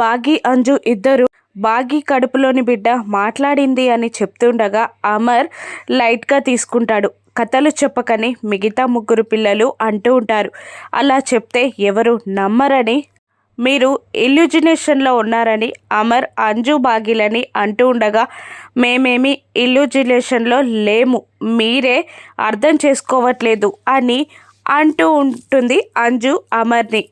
బాగి అంజు ఇద్దరు బాగి కడుపులోని బిడ్డ మాట్లాడింది అని చెప్తుండగా అమర్ లైట్గా తీసుకుంటాడు. కథలు చెప్పకని మిగతా ముగ్గురు పిల్లలు అంటూ ఉంటారు. అలా చెప్తే ఎవరు నమ్మరని మీరు ఇల్యూజినేషన్లో ఉన్నారని అమర్ అంజు బాగిలని అంటూ ఉండగా మేమేమి ఇల్యూజినేషన్లో లేము మీరే అర్థం చేసుకోవట్లేదు అని అంటూ ఉంటుంది అంజు అమర్ని.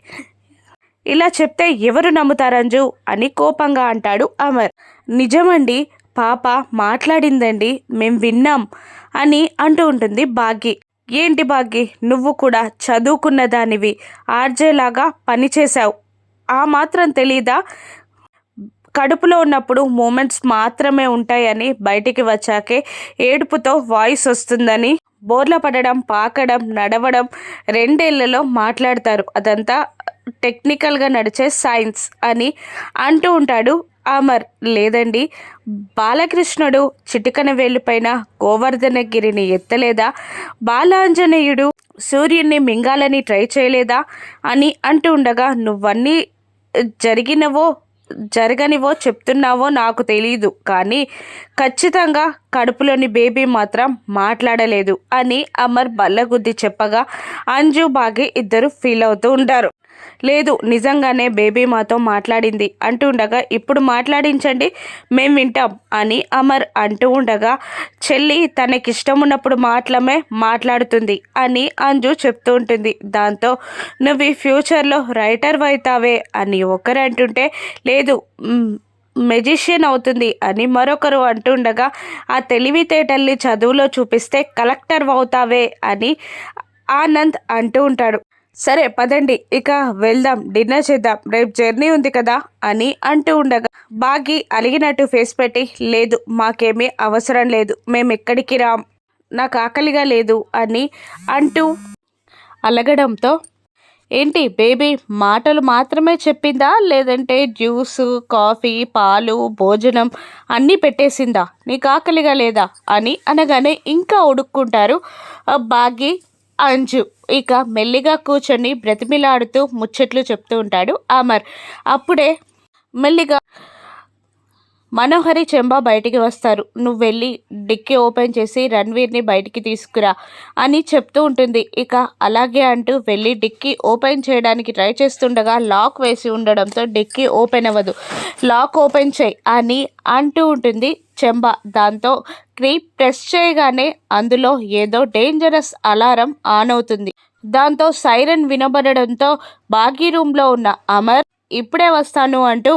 ఇలా చెప్తే ఎవరు నమ్ముతారంజు అని కోపంగా అంటాడు అమర్. నిజమండి పాప మాట్లాడిందండి మేం విన్నాం అని అంటూ ఉంటుంది భాగ్య. ఏంటి భాగ్య నువ్వు కూడా చదువుకున్న దానివి ఆర్జేలాగా పనిచేశావు ఆ మాత్రం తెలీదా? కడుపులో ఉన్నప్పుడు మూమెంట్స్ మాత్రమే ఉంటాయని బయటికి వచ్చాకే ఏడుపుతో వాయిస్ వస్తుందని బోర్ల పడడం పాకడం నడవడం రెండేళ్ళలో మాట్లాడతారు. అదంతా టెక్నికల్గా నడిచే సైన్స్ అని అంటూ ఉంటాడు అమర్. లేదండి బాలకృష్ణుడు చిటికన వేలుపైన గోవర్ధనగిరిని ఎత్తలేదా? బాలాంజనేయుడు సూర్యుడిని మింగాలని ట్రై చేయలేదా? అని అంటూ ఉండగా నువ్వన్నీ జరిగినవో జరగనివో చెప్తున్నావో నాకు తెలియదు కానీ ఖచ్చితంగా కడుపులోని బేబీ మాత్రం మాట్లాడలేదు అని అమర్ బల్లగుద్ది చెప్పగా అంజు బాగి ఇద్దరు ఫీల్ అవుతూ ఉంటారు. లేదు నిజంగానే బేబీ మాతో మాట్లాడింది. అంటూ ఉండగా ఇప్పుడు మాట్లాడించండి మేము వింటాం అని అమర్ అంటూ ఉండగా చెల్లి తనకిష్టం ఉన్నప్పుడు మాత్రమే మాట్లాడుతుంది అని అంజు చెప్తూ ఉంటుంది. దాంతో నువ్వు ఈ ఫ్యూచర్లో రైటర్ అవుతావే అని ఒకరు అంటుంటే లేదు మెజిషియన్ అవుతుంది అని మరొకరు అంటుండగా ఆ తెలివితేటల్ని చదువులో చూపిస్తే కలెక్టర్ అవుతావే అని ఆనంద్ అంటూ ఉంటాడు. సరే పదండి. ఇక వెళ్దాం. డిన్నర్ చేద్దాం. రేపు జర్నీ ఉంది కదా అని అంటూ ఉండగా బాగి అలిగినట్టు ఫేస్ పెట్టి లేదు మాకేమీ అవసరం లేదు. మేము ఎక్కడికి రాం? నాకు ఆకలిగా లేదు అని అంటూ అలగడంతో ఏంటి బేబీ మాటలు మాత్రమే చెప్పిందా? లేదంటే జ్యూస్ కాఫీ పాలు భోజనం అన్నీ పెట్టేసిందా? నీకు ఆకలిగా లేదా అని అనగానే ఇంకా ఉడుక్కుంటారు. బాగి అంజు. ఇక మెల్లిగా కూర్చొని బ్రతిమిలాడుతూ ముచ్చట్లు చెప్తూ ఉంటాడు అమర్. అప్పుడే మెల్లిగా మనోహరి చెంబ బయటికి వస్తారు. నువ్వు వెళ్ళి డిక్కీ ఓపెన్ చేసి రణ్వీర్ని బయటికి తీసుకురా అని చెప్తూ ఉంటుంది. ఇక అలాగే అంటూ వెళ్ళి డిక్కీ ఓపెన్ చేయడానికి ట్రై చేస్తుండగా లాక్ వేసి ఉండడంతో డిక్కీ ఓపెన్ అవ్వదు. లాక్ ఓపెన్ చేయి అని అంటూ ఉంటుంది చెంబ. దాంతో క్రీప్ ప్రెస్ చేయగానే అందులో ఏదో డేంజరస్ అలారం ఆన్ అవుతుంది. దాంతో సైరన్ వినబడడంతో బాగీ రూమ్లో ఉన్న అమర్ ఇప్పుడే వస్తాను అంటూ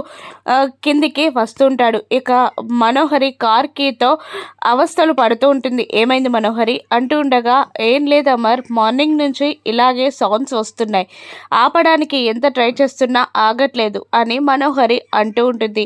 కిందికి వస్తుంటాడు. ఇక మనోహరి కార్ కీతో అవస్థలు పడుతూ ఉంటుంది. ఏమైంది మనోహరి? అంటూ ఉండగా ఏం లేదు అమర్ మార్నింగ్ నుంచి ఇలాగే సౌండ్స్ వస్తున్నాయి. ఆపడానికి ఎంత ట్రై చేస్తున్నా ఆగట్లేదు అని మనోహరి అంటూ ఉంటుంది.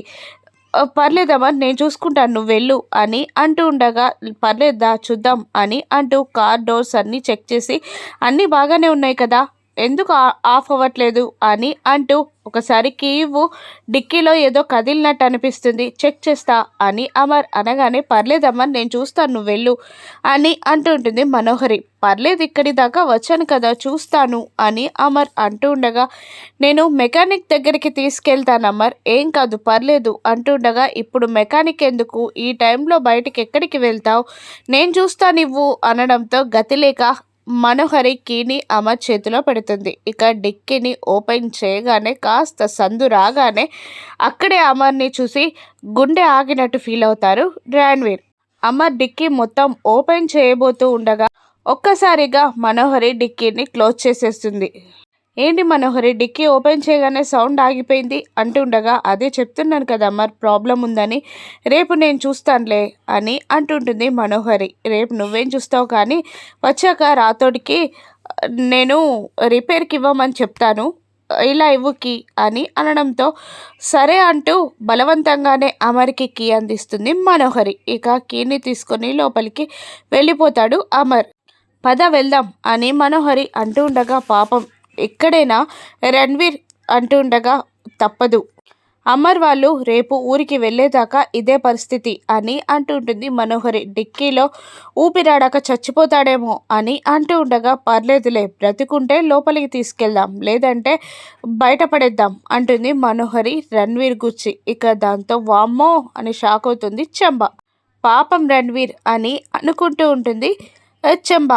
పర్లేదమ్మా నేను చూసుకుంటాను నువ్వు వెళ్ళు అని అంటూ ఉండగా పర్లేదా చూద్దాం అని అంటూ కార్ డోర్స్ అన్నీ చెక్ చేసి అన్నీ బాగానే ఉన్నాయి కదా ఎందుకు ఆఫ్ అవ్వట్లేదు అని అంటూ ఒకసారి కీవు డిక్కీలో ఏదో కదిలినట్టు అనిపిస్తుంది. చెక్ చేస్తా అని అమర్ అనగానే పర్లేదు అమర్ నేను చూస్తాను నువ్వు వెళ్ళు అని అంటుంటుంది మనోహరి. పర్లేదు ఇక్కడి దాకా వచ్చాను కదా చూస్తాను అని అమర్ అంటూ ఉండగా నేను మెకానిక్ దగ్గరికి తీసుకెళ్తాను అమర్. ఏం కాదు పర్లేదు అంటుండగా ఇప్పుడు మెకానిక్ ఎందుకు? ఈ టైంలో బయటికి ఎక్కడికి వెళ్తావు? నేను చూస్తాను ఇవ్వు అనడంతో గతిలేక మనోహరి కీని అమర్ చేతిలో పెడుతుంది. ఇక డిక్కీని ఓపెన్ చేయగానే కాస్త సందు రాగానే అక్కడే అమర్ని చూసి గుండె ఆగినట్టు ఫీల్ అవుతారు రణ్వీర్. అమర్ డిక్కీ మొత్తం ఓపెన్ చేయబోతూ ఉండగా ఒక్కసారిగా మనోహరి డిక్కీని క్లోజ్ చేసేస్తుంది. ఏంటి మనోహరి డిక్కీ ఓపెన్ చేయగానే సౌండ్ ఆగిపోయింది. అంటుండగా అదే చెప్తున్నాను కదా మరి ప్రాబ్లం ఉందని. రేపు నేను చూస్తానులే అని అంటుంటుంది మనోహరి. రేపు నువ్వేం చూస్తావు కానీ వచ్చాక రాతోడికి నేను రిపేర్కి ఇవ్వమని చెప్తాను. ఇలా ఇవ్వుకి అని అనడంతో సరే అంటూ బలవంతంగానే అమర్కి కీ అందిస్తుంది మనోహరి. ఇక కీని తీసుకొని లోపలికి వెళ్ళిపోతాడు అమర్. పద వెళ్దాం అని మనోహరి అంటూ ఉండగా పాపం ఎక్కడైనా రణ్వీర్ అంటుండగా తప్పదు. అమర్ వాళ్ళు రేపు ఊరికి వెళ్ళేదాకా ఇదే పరిస్థితి అని అంటూ ఉంటుంది మనోహరి. డిక్కీలో ఊపిరాడాక చచ్చిపోతాడేమో అని అంటూ ఉండగా పర్లేదులే బ్రతికుంటే లోపలికి తీసుకెళ్దాం లేదంటే బయటపడేద్దాం అంటుంది మనోహరి రణ్వీర్ గుచ్చి. ఇక దాంతో వామ్మో అని షాక్ అవుతుంది చెంబ. పాపం రణ్వీర్ అని అనుకుంటూ ఉంటుంది చెంబ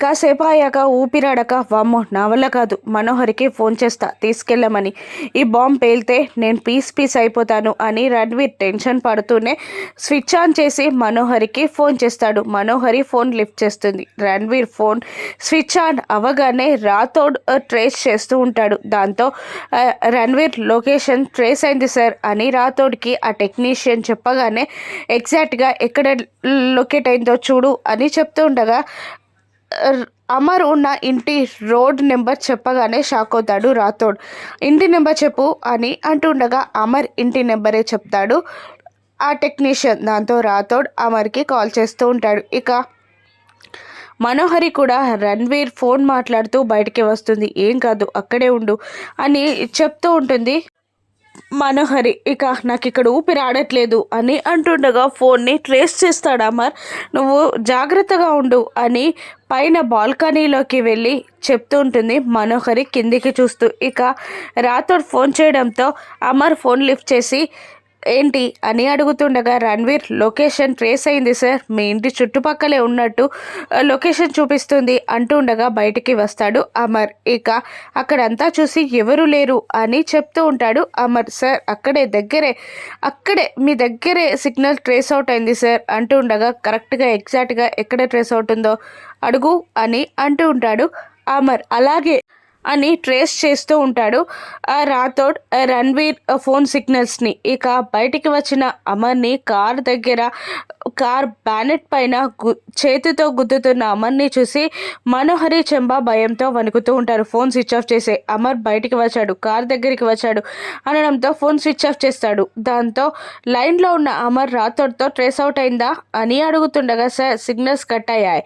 కాసేపు అయ్యాక ఊపిరాడక వామ్మో నా వల్ల కాదు. మనోహరికి ఫోన్ చేస్తా తీసుకెళ్ళమని. ఈ బాంబ్ పేలితే నేను పీస్ పీస్ అయిపోతాను అని రణ్వీర్ టెన్షన్ పడుతూనే స్విచ్ ఆన్ చేసి మనోహరికి ఫోన్ చేస్తాడు. మనోహరి ఫోన్ లిఫ్ట్ చేస్తుంది. రణ్వీర్ ఫోన్ స్విచ్ ఆన్ అవగానే రాథోడ్ ట్రేస్ చేస్తూ ఉంటాడు. దాంతో రణ్వీర్ లొకేషన్ ట్రేస్ అయింది సార్ అని రాథోడ్కి ఆ టెక్నీషియన్ చెప్పగానే ఎగ్జాక్ట్గా ఎక్కడ లొకేట్ అయిందో చూడు అని చెప్తూ ఉండగా అమర్ ఉన్న ఇంటి రోడ్ నెంబర్ చెప్పగానే షాక్ అవుతాడు రాథోడ్. ఇంటి నెంబర్ చెప్పు అని అంటుండగా అమర్ ఇంటి నెంబరే చెప్తాడు ఆ టెక్నీషియన్. దాంతో రాథోడ్ అమర్కి కాల్ చేస్తూ ఉంటాడు. ఇక మనోహరి కూడా రణ్వీర్ ఫోన్ మాట్లాడుతూ బయటికి వస్తుంది. ఏం కాదు అక్కడే ఉండు అని చెప్తూ ఉంటుంది. మనోహరి ఇక నాకు ఇక్కడ ఊపిరి ఆడట్లేదు అని అంటుండగా ఫోన్ని ట్రేస్ చేస్తాడు అమర్. నువ్వు జాగ్రత్తగా ఉండు అని పైన బాల్కనీలోకి వెళ్ళి చెప్తూ ఉంటుంది మనోహరి కిందికి చూస్తూ. ఇక రాథోడ్ ఫోన్ చేయడంతో అమర్ ఫోన్ లిఫ్ట్ చేసి ఏంటి అని అడుగుతుండగా రణ్వీర్ లొకేషన్ ట్రేస్ అయింది సార్. మీ ఇంటి చుట్టుపక్కలే ఉన్నట్టు లొకేషన్ చూపిస్తుంది అంటూ ఉండగా బయటికి వస్తాడు అమర్. ఇక అక్కడంతా చూసి ఎవరు లేరు అని చెప్తూ ఉంటాడు అమర్. సార్ అక్కడే దగ్గరే అక్కడే మీ దగ్గరే సిగ్నల్ ట్రేస్ అవుట్ అయింది సార్ అంటూ ఉండగా కరెక్ట్గా ఎగ్జాక్ట్గా ఎక్కడ ట్రేస్ అవుతుందో అడుగు అని అంటూ ఉంటాడు అమర్. అలాగే అని ట్రేస్ చేస్తూ ఉంటాడు. రాథోడ్ రణ్వీర్ ఫోన్ సిగ్నల్స్ని. ఇక బయటికి వచ్చిన అమర్ని కార్ దగ్గర కార్ బ్యానెట్ పైన గు చేతితో గుద్దుతున్న అమర్ని చూసి మనోహరి చెంబ భయంతో వణుకుతూ ఉంటారు. ఫోన్ స్విచ్ ఆఫ్ చేసే అమర్ బయటికి వచ్చాడు. కార్ దగ్గరికి వచ్చాడు. అనడంతో ఫోన్ స్విచ్ ఆఫ్ చేస్తాడు. దాంతో లైన్లో ఉన్న అమర్ రాథోడ్తో ట్రేస్ అవుట్ అయిందా అని అడుగుతుండగా సార్ సిగ్నల్స్ కట్ అయ్యాయి.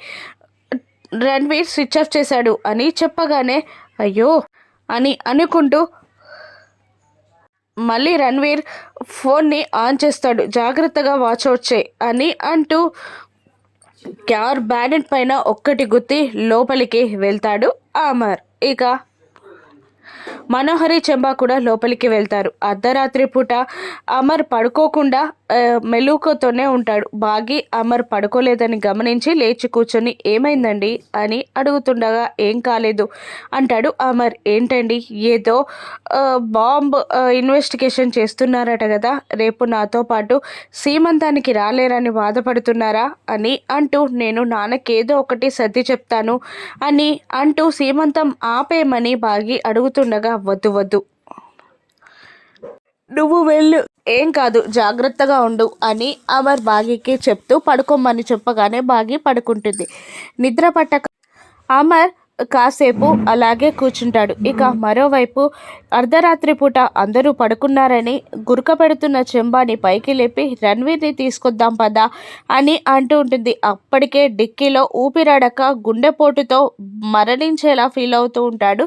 రణ్వీర్ స్విచ్ ఆఫ్ చేశాడు అని చెప్పగానే అయ్యో అని అనుకుంటూ మళ్ళీ రణ్వీర్ ఫోన్ని ఆన్ చేస్తాడు. జాగ్రత్తగా వాచ్ అవుట్ అని అంటూ క్యార్ బ్యానెట్ పైన ఒక్కటి గుత్తి లోపలికి వెళ్తాడు అమర్ ఇక మనోహరి చెంబా కూడా లోపలికి వెళ్తారు. అర్ధరాత్రి పూట అమర్ పడుకోకుండా మెలూకతోనే ఉంటాడు. బాగి అమర్ పడుకోలేదని గమనించి లేచి కూర్చొని ఏమైందండి? అని అడుగుతుండగా ఏం కాలేదు. అంటాడు అమర్. ఏంటండి? ఏదో బాంబ్ ఇన్వెస్టిగేషన్ చేస్తున్నారట కదా రేపు నాతో పాటు సీమంతానికి రాలేరని బాధపడుతున్నారా? అని అంటూ నేను నాన్నకేదో ఒకటి సర్ది చెప్తాను అని అంటూ సీమంతం ఆపేయమని బాగి అడుగుతుండగా వద్దు వద్దు. నువ్వు వెళ్ళు. ఏం కాదు జాగ్రత్తగా ఉండు అని అమర్ బాగీకి చెప్తూ పడుకోమని చెప్పగానే బాగి పడుకుంటుంది. నిద్ర పట్టక అమర్ కాసేపు అలాగే కూర్చుంటాడు. ఇక మరోవైపు అర్ధరాత్రి పూట అందరూ పడుకున్నారని గురక పెడుతున్న చెంబాని పైకి లేపి రణ్వీర్ని తీసుకొద్దాం పదా అని అంటూ ఉంటుంది. అప్పటికే డిక్కీలో ఊపిరాడక గుండెపోటుతో మరణించేలా ఫీల్ అవుతూ ఉంటాడు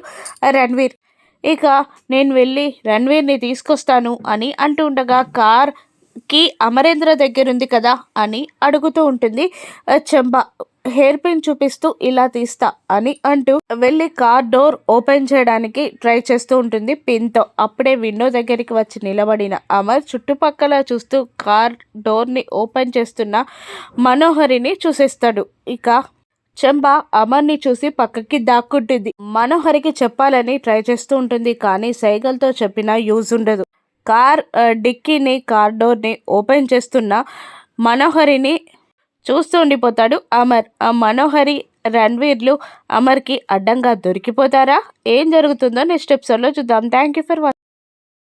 రణ్వీర్. ఇక నేను వెళ్ళి రణ్వీర్ని తీసుకొస్తాను అని అంటూ ఉండగా కార్కి అమరేంద్ర దగ్గర ఉంది కదా అని అడుగుతూ ఉంటుంది. చెంబ హెయిర్ పిన్ చూపిస్తూ ఇలా తీస్తా అని అంటూ వెళ్ళి కార్ డోర్ ఓపెన్ చేయడానికి ట్రై చేస్తూ ఉంటుంది. పిన్తో అప్పుడే విండో దగ్గరికి వచ్చి నిలబడిన అమర్ చుట్టుపక్కల చూస్తూ కార్ డోర్ని ఓపెన్ చేస్తున్న మనోహరిని చూసేస్తాడు. ఇక చెంబ అమర్ని చూసి పక్కకి దాక్కుంటుంది. మనోహరికి చెప్పాలని ట్రై చేస్తూ ఉంటుంది కానీ సైగల్తో చెప్పినా యూజ్ ఉండదు. కార్ డిక్కీని కార్ డోర్ని ఓపెన్ చేస్తున్న మనోహరిని చూస్తూ ఉండిపోతాడు అమర్. ఆ మనోహరి రణ్వీర్లు అమర్కి అడ్డంగా దొరికిపోతారా? ఏం జరుగుతుందో నెక్స్ట్ ఎపిసోడ్లో చూద్దాం. Thank you for watching